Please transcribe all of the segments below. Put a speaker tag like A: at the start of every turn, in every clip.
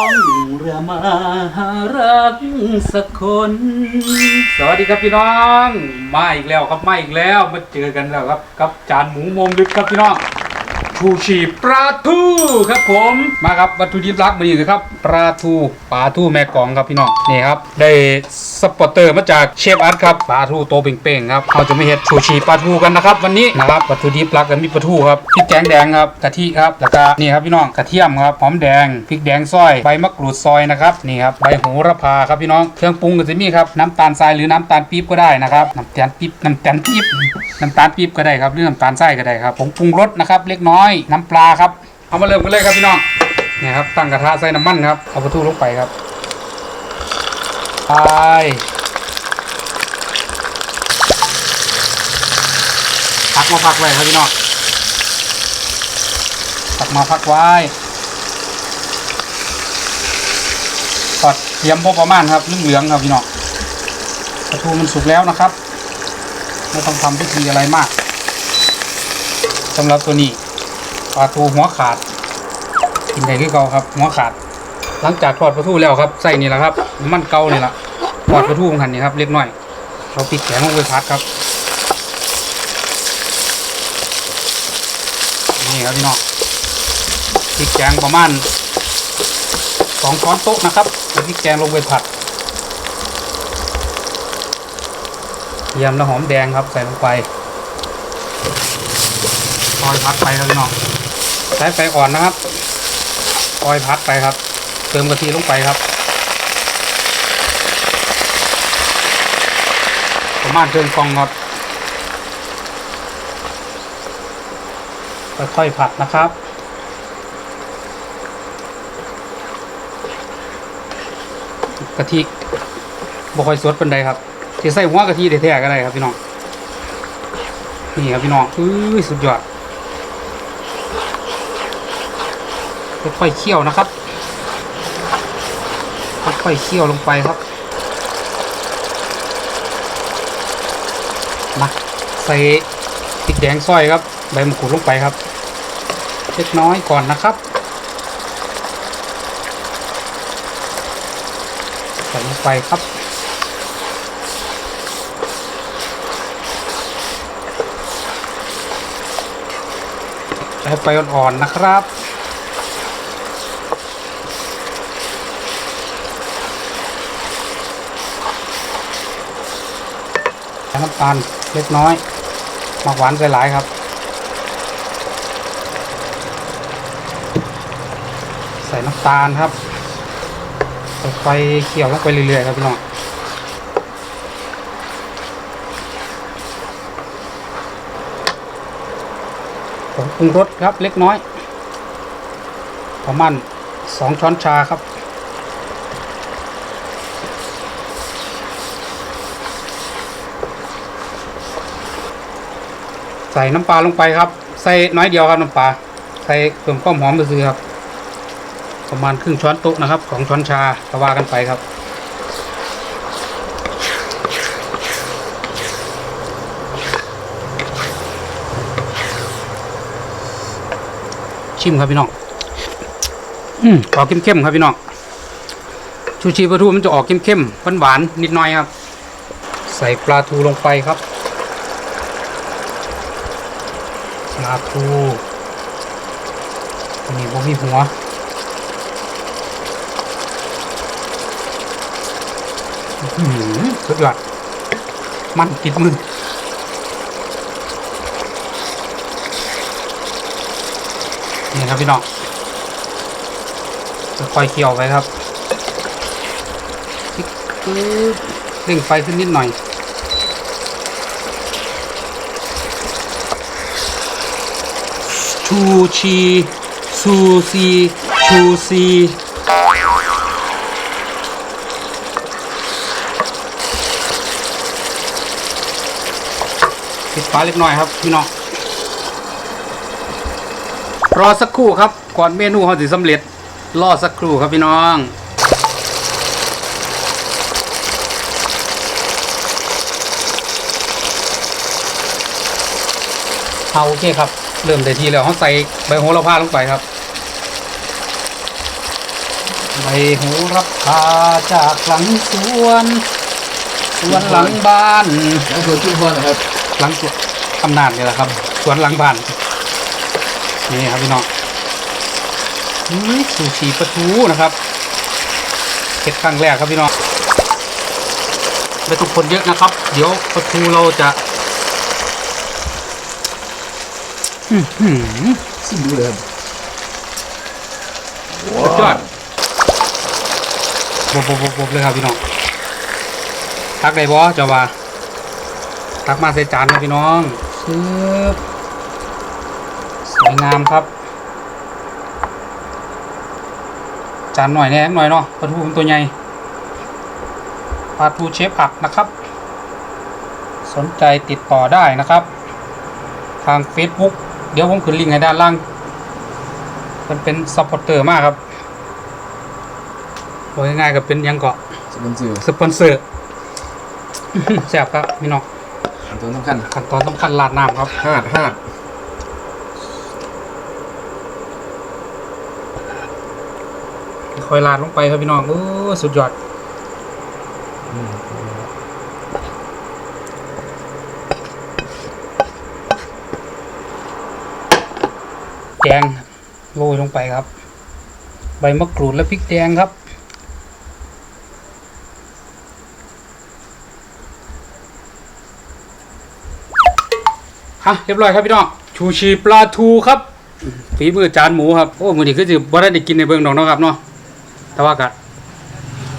A: องเรือมาหารักสักคน สวัสดีครับพี่น้อง มาอีกแล้วครับมาอีกแล้วมาเจอกันแล้วครับกับจานหมูมมลึกครับพี่น้อง ชูชีปลาทูครับผมมาครับวัตถุดิบหลักมาอยู่ครับปลาทูปลาทูแม่กองครับพี่น้องนี่ครับได้สปอร์เตอร์มาจากเชฟอาร์ตครับปลาทูโตเป่งๆครับเราจะไมาเฮ็ดชูชีปลาทูกันนะครับวันนี้นะครับวัตถุดิบหลักกันมีปลาทูครับพริกแกงแดงครับกะทิครับแล้วก็นี่ครับพี่น้องกระเทียมครับหอมแดงพริกแดงซอยใบมะกรูดซอยนะครับนี่ครับใบโหระพาครับพี่น้องเครื่องปรุงก็จะมีครับน้ำตาลทรายหรือน้ำตาลปี๊บก็ได้นะครับน้ำตาลปี๊บน้ำตาลปี๊บน้ำตาลปี๊บก็ได้ครับหรือน้ำตาลทรายก็ได้ครับผงปรุงรสนะครับเล็กน้อยน้ำปลาครับ เอามาเริ่มกันเลยครับพี่น้องเนี่ยครับตั้งกระทะใส่น้ำมันครับเอาปลาทูลงไปครับไปพักมาพักไว้ครับพี่น้องพักมาพักไว้ทอดเตรียมพอประมาณครับเหลืองๆครับพี่น้องปลาทูมันสุกแล้วนะครับไม่ต้องทำพิธีอะไรมากสำหรับตัวนี้ ปลาทูหัวขาด กินได้คือเก่าครับ หัวขาด หลังจากทอดปลาทูแล้วครับใส่นี่แหละครับมันเก่านี่แหละทอดปลาทูของหันนี่ครับเล็กน้อยเราปิดแขงลงไปพัดครับ นี่ครับพี่น้องพริกแกงประมาณสองช้อนโต๊ะนะครับแล้วพริกแกงลงไปผัดเยียมแล้วหอมแดงครับใส่ลงไปซอยพัดไปครับพี่น้อง ช้ไฟอ่อนนะครับคอยพัดไปครับ เติมกะทิลงไปครับ ประมาณเทิงฟองครับค่อยๆผัดนะครับกะทิบ่ค่อยสดเป็นใดครับที่ใส่หัวกะทิแท้ๆก็ได้ครับพี่น้อง นี่ครับพี่น้องอุ้ยสุดยอด ค่อยๆเคี่ยวนะครับ ค่อยๆเคี่ยวลงไปครับมาใส่พริกแดงซอยครับ ใบมะกรูดลงไปครับเล็กน้อยก่อนนะครับ ใส่ลงไปครับใช้ไฟอ่อนๆนะครับ น้ำตาลเล็กน้อยหมักหวานใส่หลายครับ ใส่น้ำตาลครับไฟเคี่ยวลงไปเรื่อยๆครับพี่น้องผงปรุงรสครับเล็กน้อย ประมาณสองช้อนชาครับ ใส่น้ำปลาลงไปครับ ใส่น้อยเดียวครับน้ำปลาใส่เพิ่มความหอมไปซื้อครับ ประมาณครึ่งช้อนโต๊ะนะครับสองช้อนชาก็ว่ากันไปครับชิมครับพี่น้อง อืมออกเข้มๆครับพี่น้อง ชูชีปลาทูมันจะออกเข้มๆหวานๆนิดหน่อยครับ ใส่ปลาทูลงไปครับ ป ลาทูอันนี้บ่มีหัวหือสุดยอดมันกิดมือนี่ครับพี่น้องค่อยเคี่ยวไปครับปึ๊บเร่งไฟขึ้นนิดหน่อย ชูชีซูซีชูซีปิดฝาเล็กน้อยครับพี่น้องรอสักครู่ครับ ก่อนเมนูเขาสิสำเร็จ รอสักครู่ครับพี่น้องเอาโอเคครับ เริ่มได้ทีแล้วเขาใส่ใบโหระพาลงไปครับใบหูรับพาจากหลังสวนสวนหลังบ้าน
B: แล้วส่วนชุมพรนะครับ
A: หลังสวนอำนาจนี่แหละครับสวนหลังบ้านนี่ครับพี่น้องอื้อซูชิปลาทูนะครับเพ็ดครั้งแรกครับพี่น้องไม่ต้องคนเยอะนะครับ เดี๋ยวปลาทูเราจะ
B: ซึมดูเลยครับ
A: สุดยอดบบบบบเลยครับพี่น้องตักได้บ่เจ้าว่าตักมาใส่จานครับพี่น้องซึบสวยงามครับ จานหน่อยแน่หน่อยเนาะปลาทูมันตัวใหญ่ปลาทูเชฟอักนะครับ สนใจติดต่อได้นะครับ ทาง Facebook เดี๋ยวผมขึ้นลิงก์ให้ด้านล่างมันเป็นซัพพอร์เตอร์มากครับบอกง่ายๆก็เป็นหยังเกาะ
B: สปอนเซอร์
A: สปอนเซอร์แซ่บครับพี่น้อง
B: อันตัวสำคัญ
A: ขั้นตอนสำคัญราดน้ำครับ
B: หาดหาด
A: ค่อยราดลงไปครับพี่น้องโอ้สุดยอด แกงโรยลงไปครับ ใบมะกรูดและพริกแดงครับ ฮะเรียบร้อยครับพี่น้องชูชีปลาทูครับฝีมือจานหมูครับโอ้มือนี้คือสิบ่ได้ได้กินในเบิ่งดอกเนาะครับเนาะแต่ว่ากะ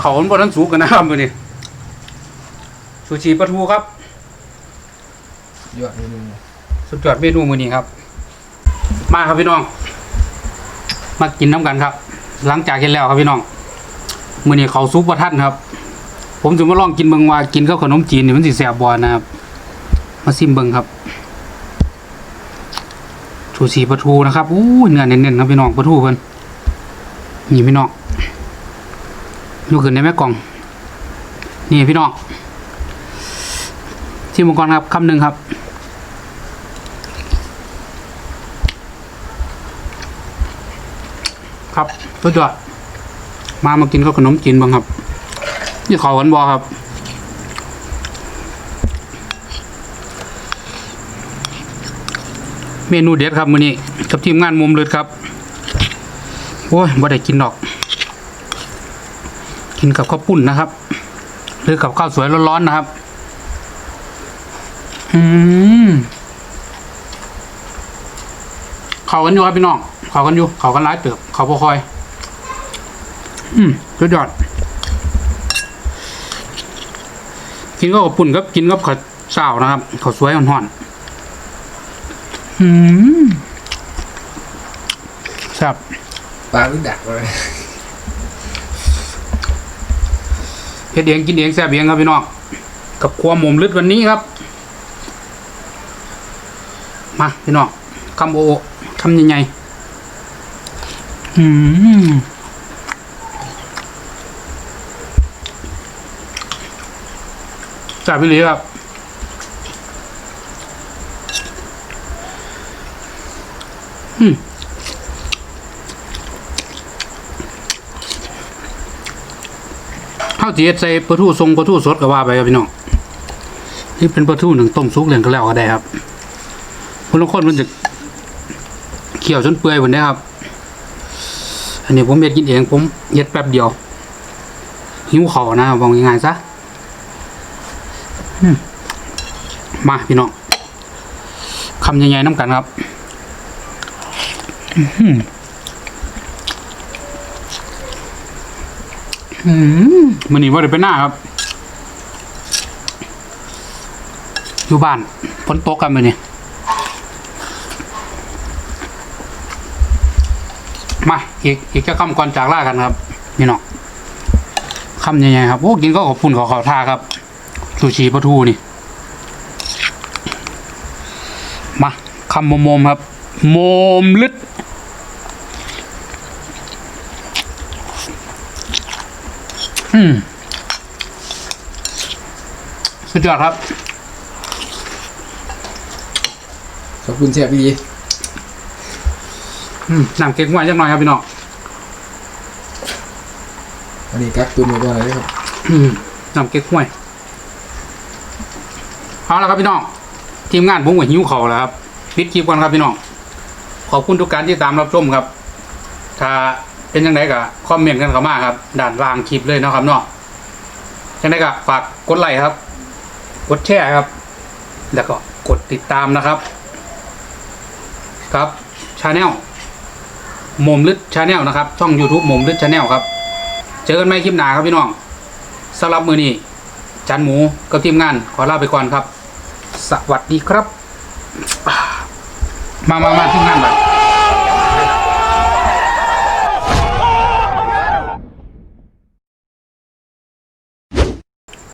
A: เขามันบ่ทันสุกกันนะครับมือนี้ชูชีปลาทูครับ
B: ยอดเมนู
A: สุดยอดเมนูมือนี้ครับ มาครับพี่น้อง มากินน้ำกันครับ หลังจากเห็นแล้วครับพี่น้องมือนี้เขาซุปประทัดครับ ผมจะมาลองกินเบิงว่ากินข้าวขนมจีนนี่มันสิแสบบอนะครับ มาซิมเบิงครับชูชีปลาทูนะครับอู้เนื้อเน้นๆครับพี่น้องปลาทูเพิ่นนี่พี่น้องยกขึ้นได้ไหมกล่อง นี่พี่น้องชิมมังกรครับคำหนึ่งครับ ครับสุดยอดมามากินข้าวขนมจีนบ้างครับนี่เขากันบอครับเมนูเด็ดครับมื้อนี้กับทีมงานมุมเลือดครับโอ้ยบ่ได้กินดอก กินกับข้าวปุ้นนะครับ หรือกับข้าวสวยร้อนๆนะครับ อืมเขากันอยู่ครับพี่น้อง เข้ากันอยู่ เข้ากันหลายเติบ เข้าพอคอย อืมสุดยอด กินก็กับปุ่นครับกินกับข้าวเช้านะครับข้าวสวยห่อนๆอืมแซ่บ
B: ปลาลูกดักเลย
A: เฮ็ดเองกินเองแซ่บเองครับพี่น้องกับความหมุมลึดวันนี้ครับ มาพี่น้องคำโอโอคำใหญ่ๆ อืมแซ่บพี่ลีครับอืมข้าวจีใส่ปลาทูทรงปลาทูสดก็ว่าไปครับพี่น้องนี่เป็นปลาทูหนึ่งต้มซุกเหลืองก็แล้วก็ได้ครับคนละคนมันจะเคี่ยวจนเปื่อยหมดนี้ครับ นนี้ผมเย็ดกินเองผมเย็ดแป๊บเดียว หิวเข่าวนะบอกง่ายๆซะมาพี่น้องคำใหญ่ๆน้ำกันครับอื้อหืออืมมันนี่ว่าเดี๋ยวไปหน้าครับ อยู่บ้านฝนตกกันไปนี่ มาอีกอีกจะคำก่อนจากล่ากันครับพี่เน้องคำใหญ่ๆครับโอ้กินก็ขอบคุณขอขอท่าครับซูชิปลาทูนี่ มาคำโมมครับ โมมลึดอืมสุดยอดครับ
B: ขอบคุณเชฟพี่
A: อืมน้ำเก๊กหวานจังหน่อยครับพี่น้อง
B: อันนี้กักตุนไว้ก่อนเลยครับ
A: อืมน้ำเก๊กฮวยเอาละครับพี่น้องทีมงานผมก็หิวเขาวแล้วครับปิดคลิปก่อนครับพี่น้องขอบคุณทุกการที่ตามรับชมครับ ถ้าเป็นยังไงก็คอมเมนต์กันเข้ามาครับด่านล่างคลิปเลยเนาะครับเนาะยังไงก็ฝากกดไลค์ครับ กดแชร์ครับ แล้วก็กดติดตามนะครับ ครับชาแนล มมลึดชาแนลนะครับ ช่อง YouTube มมลึดชาแนลครับ เจอกันใหม่คลิปหน้าครับพี่น้องสำหรับมือนี้จันหมูกับทีมงานขอลาไปก่อนครับ สวัสดีครับ มามามาทีมงานไป